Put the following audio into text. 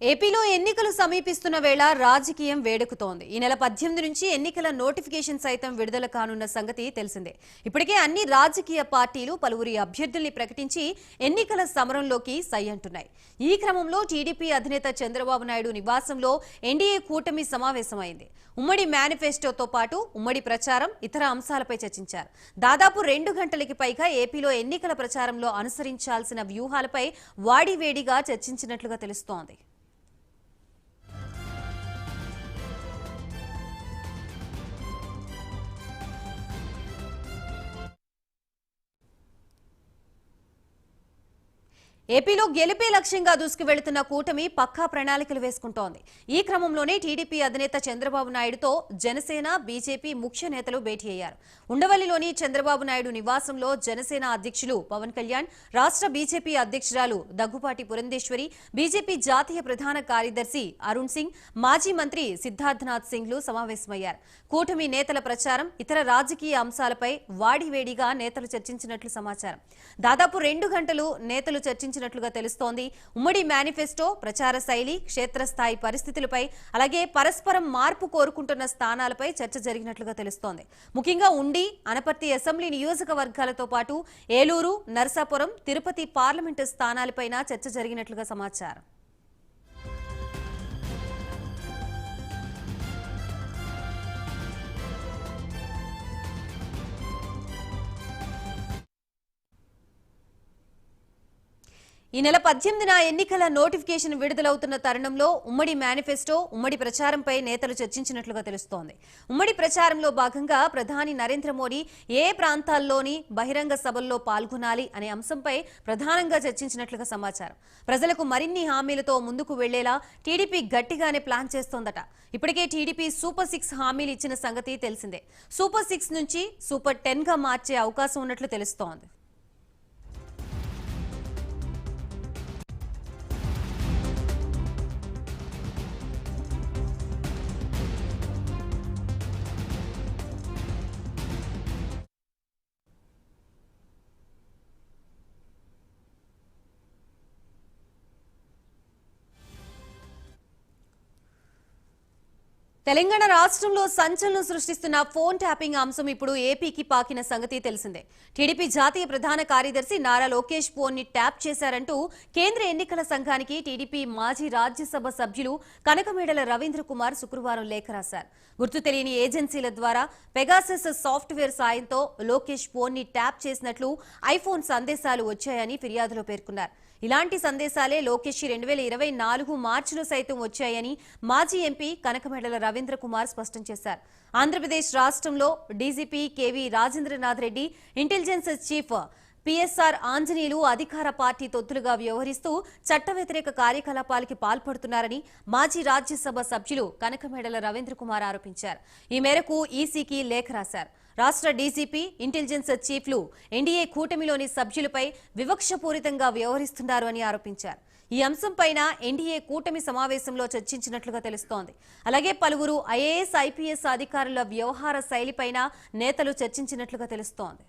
ఏపీలో ఎన్నికలు సమీపిస్తున్న వేళ రాజకీయం వేడెక్కుతోంది. ఈ నెల పద్దెనిమిది నుంచి ఎన్నికల నోటిఫికేషన్ సైతం విడుదల కానున్న సంగతి తెలిసిందే. ఇప్పటికే అన్ని రాజకీయ పార్టీలు పలువురి అభ్యర్థుల్ని ప్రకటించి ఎన్నికల సమరంలోకి సై అంటున్నాయి. ఈ క్రమంలో టీడీపీ అధినేత చంద్రబాబు నాయుడు నివాసంలో ఎన్డీఏ కూటమి సమావేశమైంది. ఉమ్మడి మేనిఫెస్టోతో పాటు ఉమ్మడి ప్రచారం ఇతర అంశాలపై చర్చించారు. దాదాపు రెండు గంటలకి పైగా ఏపీలో ఎన్నికల ప్రచారంలో అనుసరించాల్సిన వ్యూహాలపై వాడివేడిగా చర్చించినట్లుగా తెలుస్తోంది. ఏపీలో గెలిపే లక్ష్యంగా దూసుకువెళుతున్న కూటమి పక్కా ప్రణాళికలు వేసుకుంటోంది. ఈ క్రమంలోనే టీడీపీ అధినేత చంద్రబాబు నాయుడుతో జనసేన బీజేపీ ముఖ్య నేతలు భేటీ అయ్యారు. ఉండవల్లిలోని చంద్రబాబు నాయుడు నివాసంలో జనసేన అధ్యక్షులు పవన్ కళ్యాణ్ రాష్ట్ర బీజేపీ అధ్యక్షురాలు దగ్గుపాటి పురంధేశ్వరి బీజేపీ జాతీయ ప్రధాన కార్యదర్శి అరుణ్ సింగ్ మాజీ మంత్రి సిద్ధార్థనాథ్ సింగ్లు సమావేశమయ్యారు. కూటమి నేతల ప్రచారం ఇతర రాజకీయ అంశాలపై వాడివేడిగా నేతలు చర్చించినట్లు సమాచారం. దాదాపు రెండు గంటలు నేతలు ప్రకటించినట్లుగా తెలుస్తోంది. ఉమ్మడి మేనిఫెస్టో ప్రచార శైలి క్షేత్రస్థాయి పరిస్థితులపై అలాగే పరస్పరం మార్పు కోరుకుంటున్న స్థానాలపై చర్చ జరిగినట్లుగా తెలుస్తోంది. ముఖ్యంగా ఉండి అనపర్తి అసెంబ్లీ నియోజకవర్గాలతో పాటు ఏలూరు నర్సాపురం తిరుపతి పార్లమెంటు స్థానాలపైన చర్చ జరిగినట్లుగా సమాచారం. ఈ నెల పద్దెనిమిదిన ఎన్నికల నోటిఫికేషన్ విడుదలవుతున్న తరుణంలో ఉమ్మడి మేనిఫెస్టో ఉమ్మడి ప్రచారంపై నేతలు చర్చించినట్లుగా తెలుస్తోంది. ఉమ్మడి ప్రచారంలో భాగంగా ప్రధాని నరేంద్ర మోడీ ఏ ప్రాంతాల్లోని బహిరంగ సభల్లో పాల్గొనాలి అనే అంశంపై ప్రధానంగా చర్చించినట్లుగా సమాచారం. ప్రజలకు మరిన్ని హామీలతో ముందుకు వెళ్ళేలా టీడీపీ గట్టిగానే ప్లాన్ చేస్తోందట. ఇప్పటికే టీడీపీ సూపర్ సిక్స్ హామీలు ఇచ్చిన సంగతి తెలిసిందే. సూపర్ సిక్స్ నుంచి సూపర్ టెన్గా మార్చే అవకాశం ఉన్నట్లు తెలుస్తోంది. తెలంగాణ రాష్ట్రంలో సంచలనం సృష్టిస్తున్న ఫోన్ ట్యాపింగ్ అంశం ఇప్పుడు ఏపీకి పాకిన సంగతి తెలిసిందే. టీడీపీ జాతీయ ప్రధాన కార్యదర్శి నారా లోకేష్ ఫోన్ని ట్యాప్ చేశారంటూ కేంద్ర ఎన్నికల సంఘానికి టీడీపీ మాజీ రాజ్యసభ సభ్యులు కనకమేడల రవీంద్ర కుమార్ శుక్రవారం లేఖ రాశారు. గుర్తు తెలియని ఏజెన్సీల ద్వారా పెగాసెస్ సాఫ్ట్వేర్ సాయంతో లోకేష్ ఫోన్ని ట్యాప్ చేసినట్లు ఐఫోన్ సందేశాలు వచ్చాయని ఫిర్యాదులో పేర్కొన్నారు. ఇలాంటి సందేశాలే లోకేష్ రెండు వేల ఇరవై నాలుగు మార్చిలో సైతం వచ్చాయని మాజీ ఎంపీ కనకమెడల రవీంద్ర కుమార్ స్పష్టం చేశారు. ఆంధ్రప్రదేశ్ రాష్ట్రంలో DGP KV Rajendranath Reddy intelligence chief PSR Anjaneyulu అధికార పార్టీ తొత్తులుగా వ్యవహరిస్తూ చట్ట వ్యతిరేక కార్యకలాపాలకి పాల్పడుతున్నారని మాజీ రాజ్యసభ సభ్యులు కనకమేడల రవీంద్ర కుమార్ ఆరోపించారు. ఈ మేరకు ఈసీకి లేఖ రాశారు. రాష్ట్ర డీజీపీ ఇంటెలిజెన్స్ చీఫ్లు ఎన్డీఏ కూటమిలోని సభ్యులపై వివక్షపూరితంగా వ్యవహరిస్తున్నారు అని ఆరోపించారు. ఈ అంశంపైన ఎన్డీఏ కూటమి సమావేశంలో చర్చించినట్లుగా తెలుస్తోంది. అలాగే పలువురు ఐఏఎస్ ఐపీఎస్ అధికారుల వ్యవహార శైలిపైన నేతలు చర్చించినట్లుగా తెలుస్తోంది.